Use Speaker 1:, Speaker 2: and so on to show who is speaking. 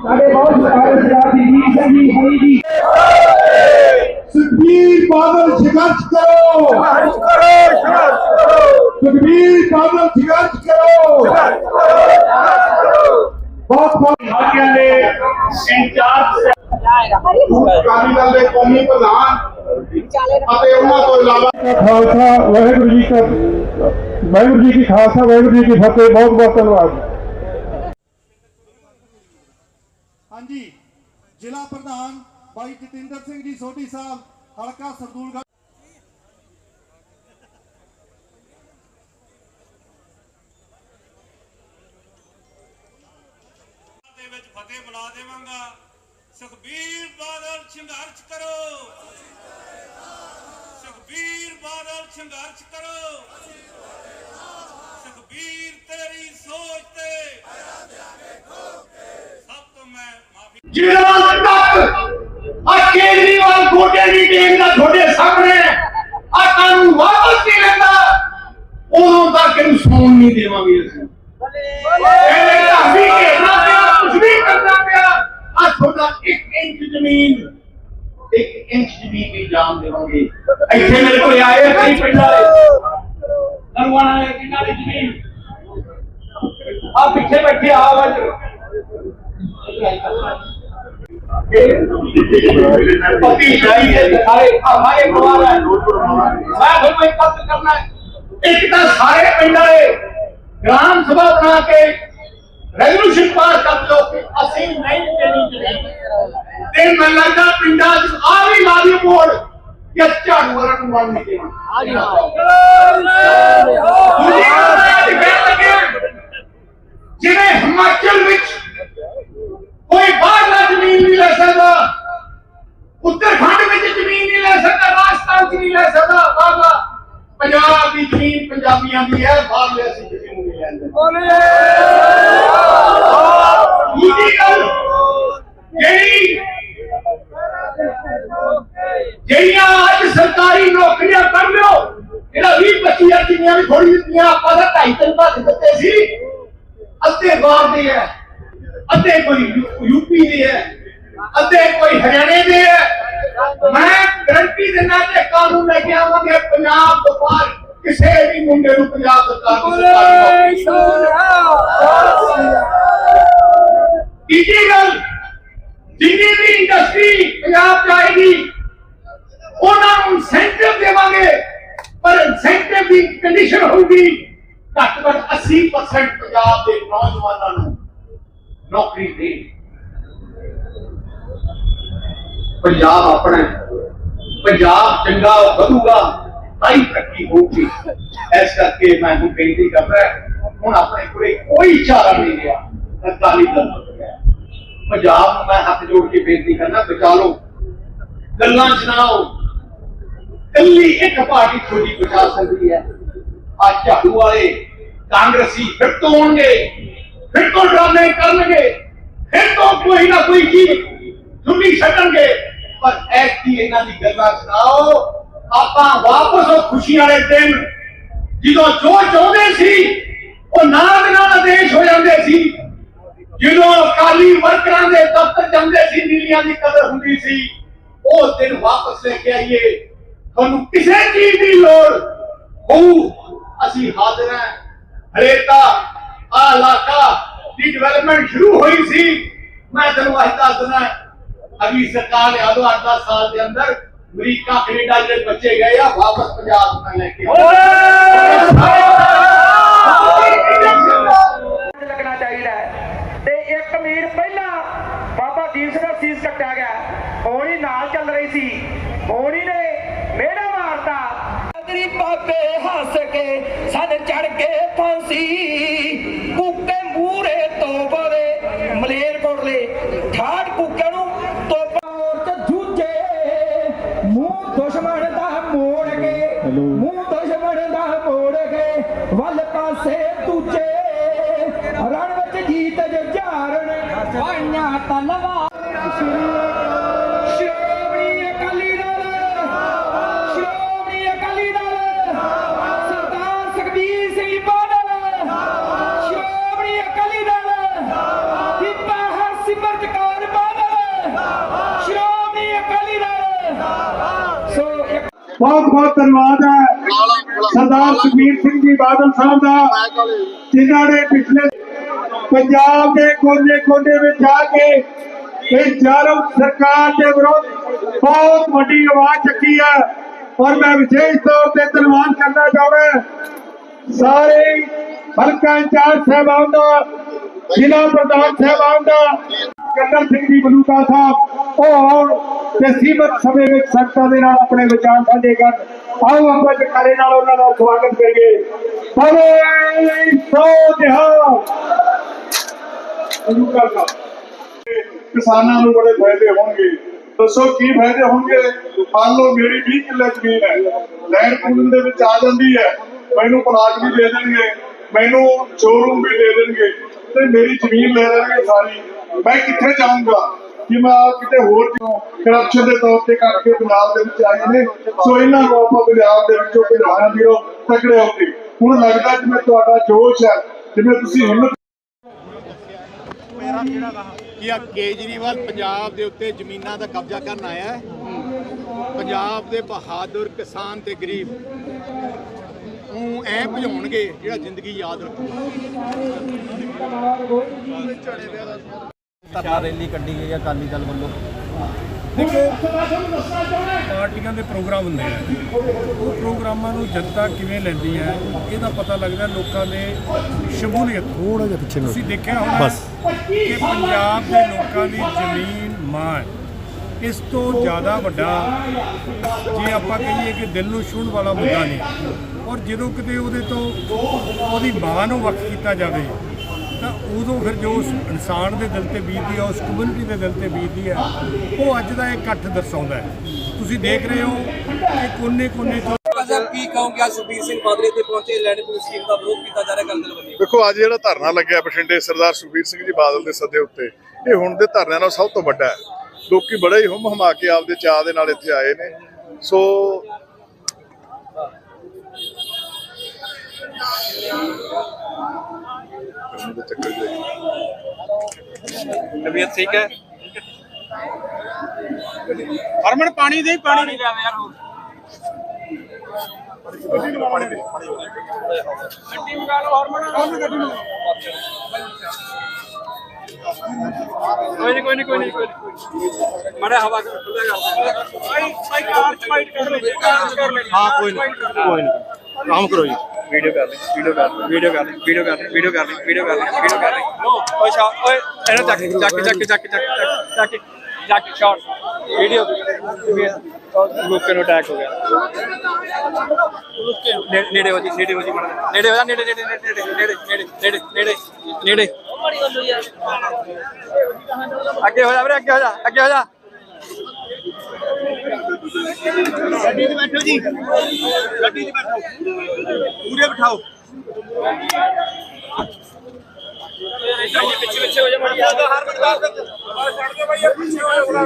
Speaker 1: ਸਾਡੇ ਬਹੁਤ ਸਾਰੇ ਸਿਆਸੀ ਜੀ ਸੰਜੀ ਹੋਈ ਜੀ
Speaker 2: ਸੁਖਬੀਰ ਬਾਦਲ ਸੰਘਰਸ਼ ਕਰੋ
Speaker 3: ਸੰਘਰਸ਼ ਕਰੋ ਸੰਘਰਸ਼ ਕਰੋ
Speaker 2: ਸੁਖਬੀਰ ਬਾਦਲ ਸੰਘਰਸ਼ ਕਰੋ ਬਹੁਤ ਬਹੁਤ
Speaker 4: ਸਾਥੀਆਂ ਦੇ ਇੰਚਾਰਜ
Speaker 2: ਅਕਾਲੀ ਦਲ ਦੇ ਕੌਮੀ ਪ੍ਰਧਾਨ ਅਤੇ ਉਹਨਾਂ ਤੋਂ ਇਲਾਵਾ
Speaker 5: ਖਾਲਸਾ ਵਾਹਿਗੁਰੂ ਜੀ ਕਾ ਵਾਹਿਗੁਰੂ ਜੀ ਕੀ ਖਾਲਸਾ ਵਾਹਿਗੁਰੂ ਜੀ ਕੀ ਫਤਿਹ ਬਹੁਤ ਬਹੁਤ ਧੰਨਵਾਦ।
Speaker 2: ਹਾਂਜੀ ਜ਼ਿਲ੍ਹਾ ਪ੍ਰਧਾਨ ਭਾਈ ਜਤਿੰਦਰ ਸਿੰਘ ਜੀ ਸੋਢੀ ਸਾਹਿਬ ਹਲਕਾ ਸਰਦੂਲਗੜ੍ਹ।
Speaker 4: ਦੇ ਵਿੱਚ ਫਤਿਹ ਬੁਲਾ ਦੇਵਾਂਗਾ। ਸੁਖਬੀਰ ਬਾਦਲ ਸੰਘਰਸ਼ ਕਰੋ। ਸੁਖਬੀਰ ਬਾਦਲ ਸੰਘਰਸ਼ ਕਰੋ। ਸੁਖਬੀਰ, ਤੇਰੀ ਸੋਚ ਤੇ ਸਭ ਤੋਂ ਮੈਂ ਮਾਫੀ
Speaker 3: ਜਿਹੜਾ ਤੱਕ ਆ ਕੇਜਰੀਵਾਲ ਗੋਡੇ ਦੀ ਟੇਕ ਦਾ ਤੁਹਾਡੇ ਸਾਹਮਣੇ ਆ ਕਾਨੂੰਨ ਵਾਪਸ ਨਹੀਂ ਲੈਂਦਾ, ਉਦੋਂ ਤੱਕ ਇਹਨੂੰ ਸੌਣ ਨਹੀਂ ਦੇਵਾਂਗੇ ਅਸੀਂ। ਇਹਨੇ ਤਾਂ ਘੇਰਨਾ ਪਿਆ ਕੁਝ ਵੀ ਕਰਨਾ ਪਿਆ ਆ ਤੁਹਾਡਾ ਇੱਕ ਇੰਚ ਜ਼ਮੀਨ 1 ਇੰਚ ਜ਼ਮੀਨ ਨਹੀਂ ਜਾਣ ਦੇਵਾਂਗੇ ਇੱਥੇ ਮੇਰੇ ਕੋਲ ਆਏ ਕਈ ਪਿੰਡਾਂ ਦੇ ਨਰਵਾਣਾ ਨੇ ਕਿੰਨਾ ਦੀ ਜ਼ਮੀਨ ਆ ਪਿੱਛੇ ਬੈਠੇ ਆ ਵਜ ਪਤੀ ਸ਼ਾਹੀ ਹੈ ਸਾਰੇ ਹਮਾਰੇ ਪਰਿਵਾਰ ਹੈ ਮੈਂ ਤੁਹਾਨੂੰ ਇੱਕ ਗੱਲ ਕਰਨਾ ਹੈ। ਇੱਕ ਤਾਂ ਸਾਰੇ ਪਿੰਡ ਵਾਲੇ ਗ੍ਰਾਮ ਸਭਾ ਬਣਾ ਕੇ ਰੈਜ਼ੋਲੂਸ਼ਨ ਪਾਸ ਕਰ ਲਓ ਕਿ ਅਸੀਂ ਨਹੀਂ ਦੇਣੀ ਜ਼ਮੀਨ ਤੇ ਮੈਨੂੰ ਲੱਗਦਾ ਪਿੰਡਾਂ 'ਚ ਆ ਵੀ ਲਾ ਦੀ ਮੋੜ ਕਿ ਝਾੜੂ ਵਾਲਾ ਨੂੰ ਮੰਨ ਨਹੀਂ ਦੇਣਾ ਦੂਜੀ ਗੱਲ ਮੈਂ ਅੱਜ ਕਹਿਣ ਲੱਗਿਆ ਜਿਵੇਂ ਹਿਮਾਚਲ ਵਿੱਚ ਕੋਈ ਬਾਹਰਲਾ ਜ਼ਮੀਨ ਨਹੀਂ ਲੈ ਸਕਦਾ ਉੱਤਰਾਖੰਡ ਵਿੱਚ ਜ਼ਮੀਨ ਨਹੀਂ ਲੈ ਸਕਦਾ ਰਾਜਸਥਾਨ 'ਚ ਨਹੀਂ ਲੈ ਸਕਦਾ ਬਾਹਰਲਾ। ਪੰਜਾਬ ਦੀ ਜ਼ਮੀਨ ਪੰਜਾਬੀਆਂ ਦੀ ਹੈ ਬਾਹਰਲੇ ਅਸੀਂ ਕਿਸੇ ਨੂੰ ਨਹੀਂ ਲੈਂਦੇ ਦੂਜੀ ਗੱਲ ਜਿਹੜੀ ਜਿਹੜੀਆਂ ਅੱਜ ਸਰਕਾਰੀ ਨੌਕਰੀਆਂ ਕਰ ਲਿਓ ਜਿਹੜਾ 20 25000 ਜਿੰਨੀਆਂ ਵੀ ਥੋੜੀ ਦਿੱਤੀਆਂ ਆਪਾਂ ਤਾਂ ਢਾਈ ਤਿੰਨ ਭੱਜ ਦਿੱਤੇ ਸੀ ਅੱਧੇ ਬਾਹਰ ਦੇ ਹੈ ਅੱਧੇ ਕੋਈ ਯੂ- ਯੂਪੀ ਦੇ ਹੈ ਅੱਧੇ ਕੋਈ ਹਰਿਆਣੇ ਦੇ ਹੈ ਮੈਂ ਗਰੰਟੀ ਦਿੰਦਾ ਕਿ ਕਾਨੂੰਨ ਲੈ ਕੇ ਆਵਾਂਗੇ ਪੰਜਾਬ ਤੋਂ ਬਾਹਰ ਕਿਸੇ ਵੀ ਮੁੰਡੇ ਨੂੰ ਪੰਜਾਬ ਸਰਕਾਰ ਦੀ ਸਰਕਾਰੀ ਨੌਕਰੀ ਤੀਜੀ ਗੱਲ ਜਿੰਨੀ ਵੀ ਇੰਡਸਟਰੀ ਪੰਜਾਬ ਚ ਆਏਗੀ ਉਹਨਾਂ ਨੂੰ ਇਨਸੈਂਟਿਵ ਦੇਵਾਂਗੇ। ਪਰ ਇਨਸੈਂਟਿਵ ਦੀ ਕੰਡੀਸ਼ਨ ਹੋਊਗੀ ਘੱਟ ਘੱਟ 80% ਪੰਜਾਬ ਦੇ ਨੌਜਵਾਨਾਂ ਨੂੰ ਨੌਕਰੀ ਦੇ ਪੰਜਾਬ ਆਪਣਾ ਪੰਜਾਬ ਚੰਗਾ ਵਧੂਗਾ, ਤਾਂ ਤਰੱਕੀ ਹੋਊਗੀ। ਇਸ ਕਰਕੇ ਮੈਂ ਹੁਣ ਬੇਨਤੀ ਕਰਦਾ ਹੁਣ ਆਪਣੇ ਕੋਲੇ ਕੋਈ ਚਾਰਾ ਨਹੀਂ ਰਿਹਾ ਅਕਾਲੀ ਦਲ ਤੋਂ ਪੰਜਾਬ ਨੂੰ ਮੈਂ ਹੱਥ ਜੋੜ ਕੇ ਬੇਨਤੀ ਕਰਨਾ ਬਚਾ ਲਓ। ਗੱਲਾਂ ਸੁਣਾਓ ਕੱਲੀ ਇੱਕ ਪਾਰਟੀ ਤੁਹਾਡੀ ਬਚਾ ਸਕਦੀ ਹੈ। ਆ ਝਾੜੂ ਵਾਲੇ ਕਾਂਗਰਸੀ ਫਿਰ ਤੋਂ ਆਉਣਗੇ, ਫਿਰ ਤੋਂ ਡਰਾਮੇ ਕਰਨਗੇ, ਫਿਰ ਤੋਂ ਕੋਈ ਨਾ ਕੋਈ ਚੀਜ਼ ਚੁੰਨੀ ਛੱਡਣਗੇ। ਪਰ ਐਸੀ ਇਹਨਾਂ ਦੀ ਗੱਲਾਂ ਸੁਣਾਓ, ਆਪਾਂ ਵਾਪਸ ਉਹ ਖੁਸ਼ੀ ਵਾਲੇ ਦਿਨ ਜਦੋਂ ਜੋ ਚਾਹੁੰਦੇ ਸੀ, ਉਹ ਨਾਲ ਦੇ ਨਾਲ ਆਦੇਸ਼ ਹੋ ਜਾਂਦੇ ਸੀ। ਜਦੋਂ ਅਕਾਲੀ ਵਰਕਰਾਂ ਦੇ ਦਫ਼ਤਰ ਜਾਂਦੇ ਸੀ, ਨੀਲੀਆਂ ਦੀ ਕਦਰ ਹੁੰਦੀ ਸੀ ਉਹ ਦਿਨ ਵਾਪਸ ਲੈ ਕੇ ਆਈਏ। ਤੁਹਾਨੂੰ ਕਿਸੇ ਚੀਜ਼ ਦੀ ਲੋੜ ਹੋਊ। ਅਸੀਂ ਹਾਜ਼ਰ ਹਾਂ। ਹਰੇਕਾ ਆ ਇਲਾਕਾ ਦੀ ਡਿਵੈਲਪਮੈਂਟ ਸ਼ੁਰੂ ਹੋਈ ਸੀ। ਮੈਂ ਤੁਹਾਨੂੰ ਅੱਜ ਦੱਸ ਦਿੰਦਾ ਅਗਲੀ ਸਰਕਾਰ ਨੇ ਆਦੋ 8 ਸਾਲ ਦੇ ਅੰਦਰ ਅਮਰੀਕਾ ਕੈਨੇਡਾ ਜਿਹੜੇ ਬੱਚੇ ਗਏ ਆ ਵਾਪਸ ਪੰਜਾਬ ਨੂੰ ਲੈ ਕੇ। ਆਏ
Speaker 1: ਲੱਗਣਾ ਚਾਹੀਦਾ ਹੈ। ਤੇ ਇੱਕ ਮੀਰ ਪਹਿਲਾਂ ਬਾਬਾ ਦੀਪ ਸਿੰਘ ਦਾ ਸੀਸ ਕੱਟਿਆ ਗਿਆ। ਹੋਣੀ ਨਾਲ ਚੱਲ ਰਹੀ ਸੀ। ਹੋਣੀ ਨੇ ਮੇੜਾ ਮਾਰਤਾ
Speaker 6: ਗਰੀ ਬਾਬੇ ਹੱਸ ਕੇ ਸਨ ਚੜ ਕੇ ਫਾਂਸੀ। ਕੁੱਕੇ ਮੂਰੇ ਤੋਂ ਬਵੇ ਮਲੇਰ ਕੋਟਲੇ। ਠਾੜ ਕੁੱਕੇ ਨੂੰ ਤੋਪਾ। ਤੇ ਜੂਝੇ ਮੂੰਹ ਦੁਸ਼ਮਣ ਦਾ ਮੋੜ ਕੇ। ਮੂੰਹ ਦੁਸ਼ਮਣ ਦਾ ਮੋੜ ਕੇ ਵੱਲ ਪਾਸੇ ਦੂਜੇ। ਰਣ ਵਿੱਚ ਜੀਤ ਜੁਝਾਰਨ ਪਾਈਆਂ ਤਲਵਾਰ
Speaker 5: ਬਹੁਤ ਬਹੁਤ ਧੰਨਵਾਦ ਹੈ। ਸਰਦਾਰ ਸੁਖਬੀਰ ਸਿੰਘ ਜੀ ਬਾਦਲ ਸਾਹਿਬ ਦਾ, ਜਿਨ੍ਹਾਂ ਨੇ ਪਿਛਲੇ ਪੰਜਾਬ ਦੇ ਕੋਨੇ-ਕੋਨੇ ਵਿੱਚ ਜਾ ਕੇ ਇਹ ਜ਼ਾਲਮ ਸਰਕਾਰ ਦੇ ਵਿਰੁੱਧ ਬਹੁਤ ਵੱਡੀ ਆਵਾਜ਼ ਚੱਕੀ ਹੈ। ਔਰ ਮੈਂ ਵਿਸ਼ੇਸ਼ ਤੌਰ ਤੇ ਧੰਨਵਾਦ ਕਰਨਾ ਚਾਹੁੰਦਾ ਸਾਰੇ ਹਲਕਾ ਇੰਚਾਰਜ ਸਾਹਿਬਾਨ ਦਾ, ਜ਼ਿਲ੍ਹਾ ਪ੍ਰਧਾਨ ਸਾਹਿਬਾਨ ਦਾ ਕੰਦਰ ਸਿੰਘ ਜੀ ਬਲੂਕਾ ਸਾਹਿਬ, ਉਹ ਤੇ ਸੀਮਤ ਸਮੇਂ ਵਿੱਚ ਸੰਗਤਾਂ ਦੇ ਨਾਲ ਆਪਣੇ ਵਿਚਾਰ ਸਾਂਝੇ ਕਰਨ। ਆਓ ਆਪਾਂ ਜਕਾਰੇ ਨਾਲ ਉਹਨਾਂ ਦਾ ਸਵਾਗਤ ਕਰੀਏ। ਬਲੇ ਸੋ ਦਿਹਾ
Speaker 2: ਕਿਸਾਨਾਂ ਨੂੰ ਬੜੇ ਫਾਇਦੇ ਹੋਣਗੇ। ਦੱਸੋ ਕੀ ਫਾਇਦੇ ਹੋਣਗੇ? ਮੰਨ ਲਓ ਮੇਰੀ 20 ਕਿੱਲੇ ਜ਼ਮੀਨ ਹੈ। ਲੈਂਡ ਪੂਲਿੰਗ ਦੇ ਵਿੱਚ ਆ ਜਾਂਦੀ ਹੈ। ਮੈਨੂੰ ਪਲਾਟ ਵੀ ਦੇ ਦੇਣਗੇ। ਮੈਨੂੰ ਸ਼ੋਰੂਮ ਵੀ ਦੇ ਦੇਣਗੇ। ਤੇ ਮੇਰੀ ਜ਼ਮੀਨ ਲੈ ਲੈਣਗੇ ਸਾਰੀ। ਮੈਂ ਕਿੱਥੇ ਜਾਊਂਗਾ? ਕਿ ਕਿਤੇ ਹੋਰ ਕਿਉਂ ਕਰਪਸ਼ਨ ਦੇ ਤੌਰ ਤੇ ਕਰਕੇ ਪੰਜਾਬ ਦੇ ਵਿੱਚ ਆਏ ਨੇ? ਸੋ ਇਹਨਾਂ ਨੂੰ ਆਪਾਂ ਪੰਜਾਬ ਦੇ ਵਿੱਚੋਂ ਭਜਾਣਾ ਵੀਰੋ ਤਕੜੇ ਹੋ ਕੇ। ਹੁਣ ਲੱਗਦਾ ਜਿਵੇਂ ਤੁਹਾਡਾ ਜੋਸ਼ ਹੈ, ਜਿਵੇਂ ਤੁਸੀਂ ਹਿੰਮਤ
Speaker 7: ਕਿ ਆ ਕੇਜਰੀਵਾਲ ਪੰਜਾਬ ਦੇ ਉੱਤੇ ਜ਼ਮੀਨਾਂ ਦਾ ਕਬਜ਼ਾ ਕਰਨ ਆਇਆ ਹੈ। ਪੰਜਾਬ ਦੇ ਬਹਾਦਰ, ਕਿਸਾਨ ਤੇ ਗਰੀਬ। ਨੂੰ ਐ ਭਜਾਉਣਗੇ ਜਿਹੜਾ ਜ਼ਿੰਦਗੀ ਯਾਦ ਰੱਖੂਗਾ।
Speaker 8: ਧਰਨਾ ਰੈਲੀ ਕੱਢੀ ਗਈ ਹੈ ਅਕਾਲੀ ਦਲ ਵੱਲੋਂ।
Speaker 9: ਪਾਰਟੀਆਂ ਦੇ ਪ੍ਰੋਗਰਾਮ ਹੁੰਦੇ ਆ। ਉਹ ਪ੍ਰੋਗਰਾਮਾਂ ਨੂੰ ਜਨਤਾ ਕਿਵੇਂ ਲੈਂਦੀ ਹੈ ਇਹਦਾ ਪਤਾ ਲੱਗਦਾ ਲੋਕਾਂ ਦੇ ਸ਼ਮੂਲੀਅਤ ਥੋੜਾ ਜਿਹਾ ਪਿੱਛੇ ਤੁਸੀਂ ਦੇਖਿਆ ਹੋਣਾ ਬਸ। ਕਿ ਪੰਜਾਬ ਦੇ ਲੋਕਾਂ ਦੀ ਜ਼ਮੀਨ ਮਾਂ ਹੈ। ਇਸ ਤੋਂ ਜ਼ਿਆਦਾ ਵੱਡਾ ਜੇ ਆਪਾਂ ਕਹੀਏ ਕਿ ਦਿਲ ਨੂੰ ਛੂਹਣ ਵਾਲਾ ਮੁੱਦਾ ਨਹੀਂ। ਔਰ ਜਦੋਂ ਕਿਤੇ ਉਹਦੇ ਤੋਂ ਉਹਦੀ ਮਾਂ ਨੂੰ ਵੱਖ ਕੀਤਾ ਜਾਵੇ ਤਾਂ ਉਦੋਂ ਫਿਰ ਜੋ ਉਸ ਇਨਸਾਨ ਦੇ ਦਿਲ ਤੇ ਬੀਤਦੀ ਹੈ ਉਸ ਕਮਿਊਨਿਟੀ ਦੇ ਦਿਲ ਤੇ ਬੀਤਦੀ ਹੈ ਉਹ ਅੱਜ ਦਾ ਇਹ ਇਕੱਠ ਦਰਸਾਉਂਦਾ ਹੈ। ਤੁਸੀਂ ਦੇਖ ਰਹੇ ਹੋ ਕਿ ਕੋਨੇ-ਕੋਨੇ ਤੋਂ
Speaker 8: ਸਾਹਿਬ ਕੀ ਕਹੋਗੇ ਅੱਜ ਸੁਖਬੀਰ ਸਿੰਘ ਬਾਦਲ ਤੇ ਪਹੁੰਚੇ ਲੈਂਡ ਪੁਲਿਸ ਸਕੀਮ ਦਾ ਵਿਰੋਧ ਕੀਤਾ ਜਾ ਰਿਹਾ ਅਕਾਲੀ ਦਲ ਵੱਲੋਂ
Speaker 10: ਦੇਖੋ ਅੱਜ ਜਿਹੜਾ ਧਰਨਾ ਲੱਗਿਆ ਬਠਿੰਡੇ ਸਰਦਾਰ ਸੁਖਬੀਰ ਸਿੰਘ ਜੀ ਬਾਦਲ ਦੇ ਸੱਦੇ ਉੱਤੇ ਇਹ ਹੁਣ ਦੇ ਧਰਨਿਆਂ ਨਾਲ ਸਭ ਤੋਂ ਵੱਡਾ ਹੈ। ਲੋਕੀ ਬੜਾ ਹੀ ਹੁੰਮ ਹਮਾ ਕੇ ਆਪਦੇ ਚਾਅ ਦੇ ਨਾਲ ਇੱਥੇ ਆਏ ਨੇ। ਸੋ
Speaker 8: ਤਬੀਅਤ ਠੀਕ ਹੈ?
Speaker 4: ਹਰਮਨ ਪਾਣੀ ਦੇ ਪਾਣੀ
Speaker 8: ਪਾਣੀ ਲਿਆਵੇ ਯਾਰ ਹੋਰ। ਕੋਈ ਨਹੀਂ ਕੋਈ ਨਹੀਂ ਕੋਈ ਨਹੀਂ ਕੋਈ ਨਹੀਂ ਮਾੜਾ ਹਵਾ ਖੁੱਲਾ ਕਰ ਭਾਈ ਭਾਈ ਕਾਰ ਫਾਈਟ ਕਰ ਲੈ
Speaker 7: ਹਾਂ ਕੋਈ ਨਹੀਂ ਕੋਈ ਨਹੀਂ ਕੰਮ ਕਰੋ ਜੀ। ਵੀਡੀਓ ਕਰ ਲਈ ਵੀਡੀਓ ਕਰ ਲਈ ਵੀਡੀਓ ਕਰ ਲਈ ਵੀਡੀਓ ਕਰ ਲਈ ਵੀਡੀਓ ਕਰ ਲਈ ਵੀਡੀਓ ਕਰ ਲਈ ਵੀਡੀਓ ਕਰ ਲਈ।
Speaker 8: ਓਏ ਸ਼ਾ, ਓਏ, ਇਹਨੂੰ ਚੱਕ ਚੱਕ ਚੱਕ ਚੱਕ ਚੱਕ ਚੱਕ ਚੱਕ ਸ਼ਾਟ ਵੀਡੀਓ
Speaker 7: ਲੋਕਾਂ ਨੂੰ ਅਟੈਕ ਹੋ ਗਿਆ।
Speaker 8: ਨੇੜੇ ਹੋ ਜੀ, ਨੇੜੇ ਹੋ ਜੀ ਨੇੜੇ ਹੋ ਜਾ ਨੇੜੇ ਨੇੜੇ ਨੇੜੇ ਨੇੜੇ ਨੇੜੇ ਨੇੜੇ ਨੇੜੇ। ਅੱਗੇ ਹੋ ਜਾ ਵੀਰੇ, ਅੱਗੇ ਹੋ ਜਾ, ਅੱਗੇ ਹੋ ਜਾ।
Speaker 7: ਗੱਡੀ 'ਚ ਬੈਠੋ ਜੀ। ਗੱਡੀ 'ਚ ਬੈਠੋ। ਪੂਰੇ ਬਿਠਾਓ।
Speaker 8: ਪਿੱਛੇ ਪਿੱਛੇ ਹੋ ਜਾ ਮੜੀ ਆ ਹਰ ਮਿੰਟ ਦਾ ਛੱਡ ਦੇ ਭਾਈ ਪਿੱਛੇ ਹੋ ਜਾ ਬੜਾ